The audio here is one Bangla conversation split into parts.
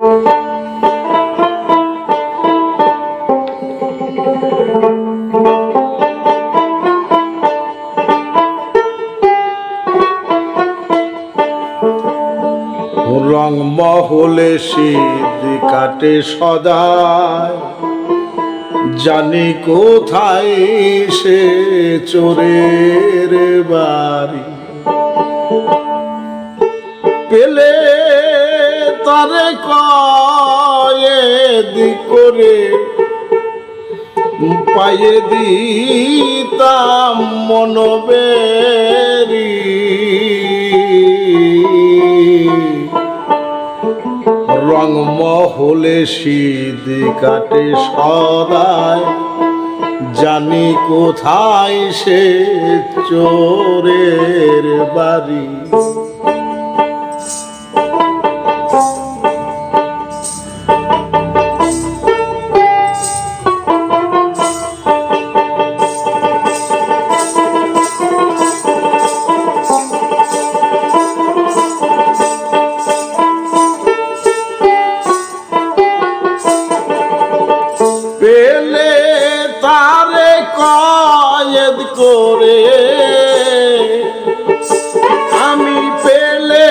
রং মহলে শীত কাটে সদায় জানি কোথায় সে চোরের বাড়ি। পেলে তারে কয়েদ করে, পায়ে দিতাম মনবেরি। রং মহলে শীত কাটে সদায়, জানি কোথায় সে চোরের বাড়ি। তারে কয়েদ করে। আমি পেলে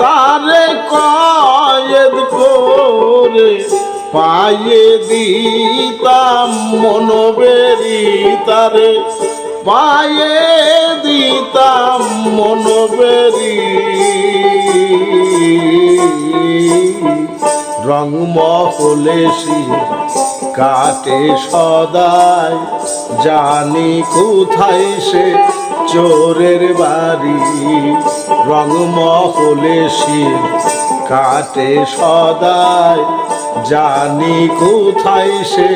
তারে কয়েদ করে। পায়ে দিতাম মনোবেরি তারে পায়ে দিতাম মনোবেরি রং মহলে কাটে সদায় জানি কোথায় সে চোরের বাড়ি। রং মহলে কাটে সদায় জানি কোথায় সে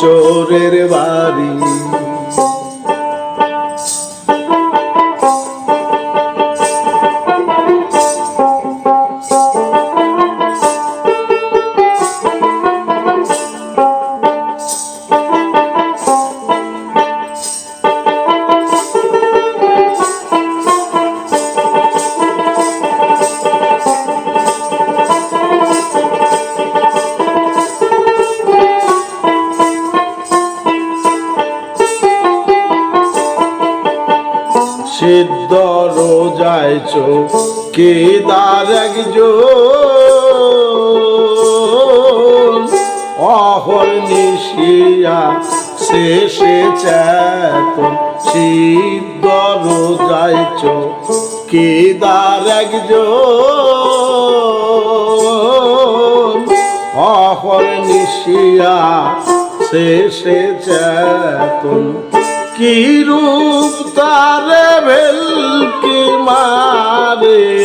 চোরের বাড়ি। সিদ্ধ রোজায় কেদার একজন। অহর নিশিয়া শেষে চেতন সিদ্ধ রোজায় কেদার একজন। অহর নিশিয়া শেষে চেতন কি রূপ তারে ভেলকি মারে?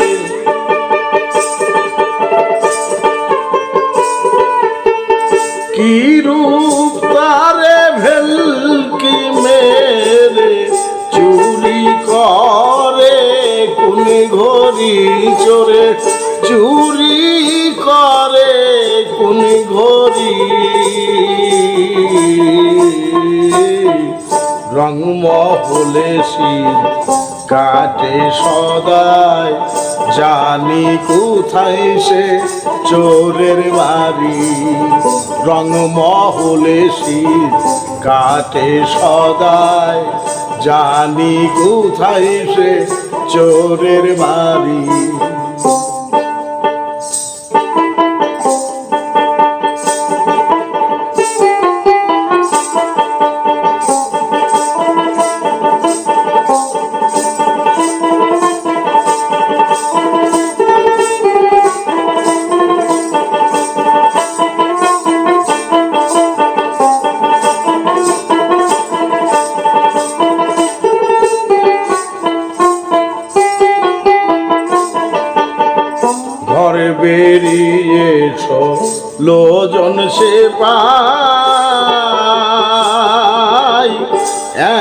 কি রূপ তারে ভেলকি মেরে? চুরি করে, কোন ঘড়ি চোরে? চুরি রং মহলে শীত কাটে সদায় জানি কোথায় সে চোরের বাড়ি। রং মহলে শীত কাটে সদায় জানি কোথায় সে চোরের বাড়ি।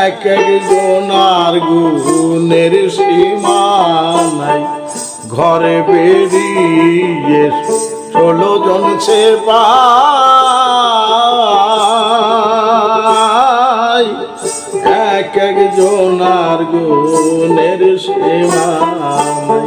এক একজনার গুণের সীমা নাই। ঘরে বেরিয়ে ষোলো জন পাই। এক এক একজনার গুণের সীমা নাই।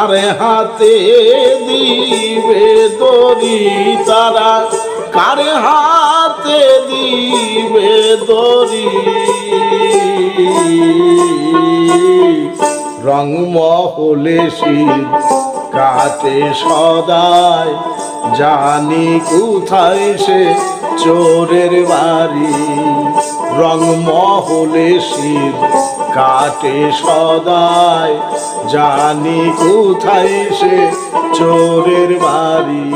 কারে হাতে দিবে দরি তারা। কার হাতে দিবে দরি রংমহলে শীত কাটে সদায় জানি কোথায় সে চোরের বাড়ি। রংমহলে শির কাটে সদায় জানি কোথায় সে চোরের বাড়ি।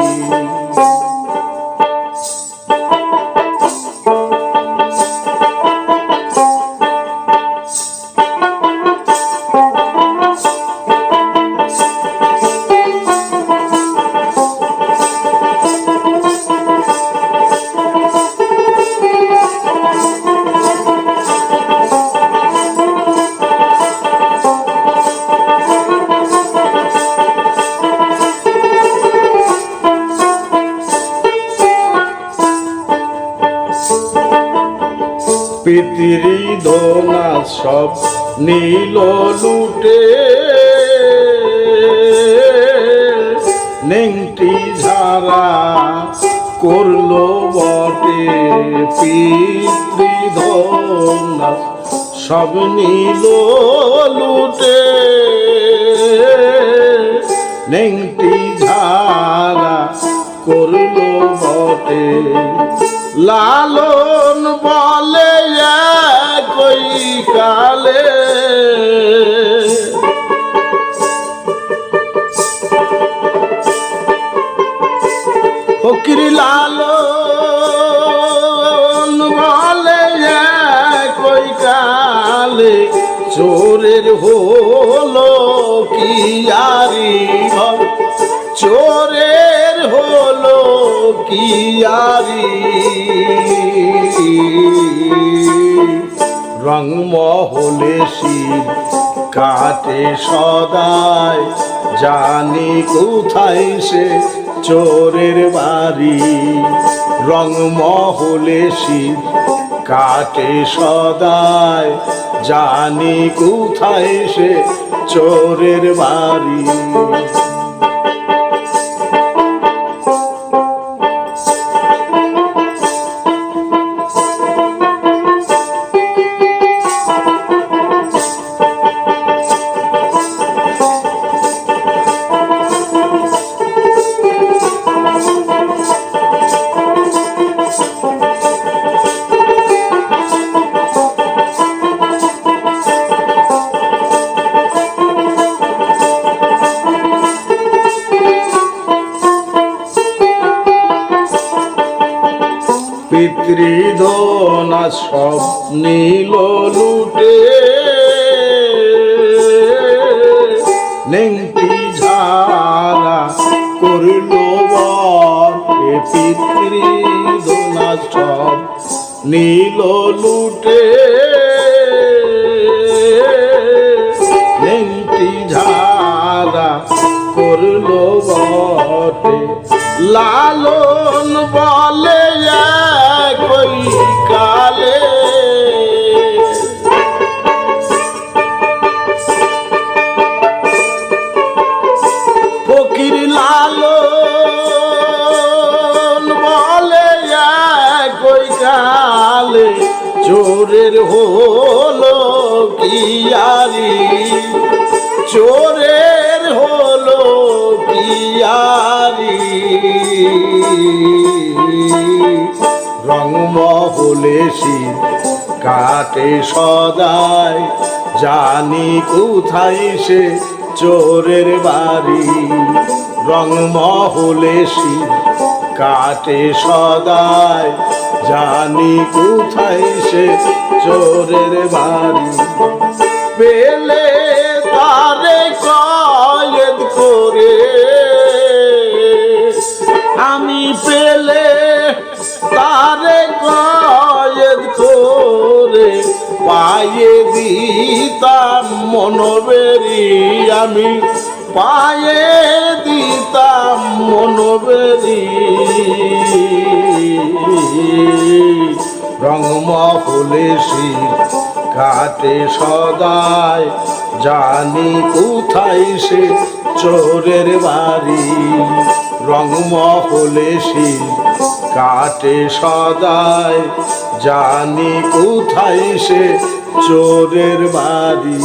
পৃথিবী ধোনা সব নীল লুটে। নেংটি ঝাড়া করল বটে পিতৃ ধোনা সব নীল লুটে। নেংটি ঝাড়া করল বটে, লালন বলে কি আরি চোরের হলো কি আরি? রংমহলে শিব কাটে সদায় জানি কোথায় সে চোরের বাড়ি। রংমহলে শিব কাটে সদায় জানি কোথায় সে চোরের বাড়ি। পিতৃধনা সব নীল লুটে নেংটি ঝাড়া করল পিতৃধনা সব নীল লুটে নেংটি ঝাড়া করল বটে, লালন বলে চোরের হলো আরি রংমহলে শীত কাটে সদায় জানি কোথায় সে চোরের বাড়ি। রংমহলে শীত কাটে সদায় জানি কোথায় সে চোরের বাড়ি। পেলে পায়ে দিতাম মনোবেরি আমি। পায়ে দিতাম মনোবেরি। রংমহলে শীত কাটে সদায়, জানি কোথায় সে চোরের বাড়ি। রংমহলে সে কাটে সদায় জানি কোথায় সে চোরের বাড়ি।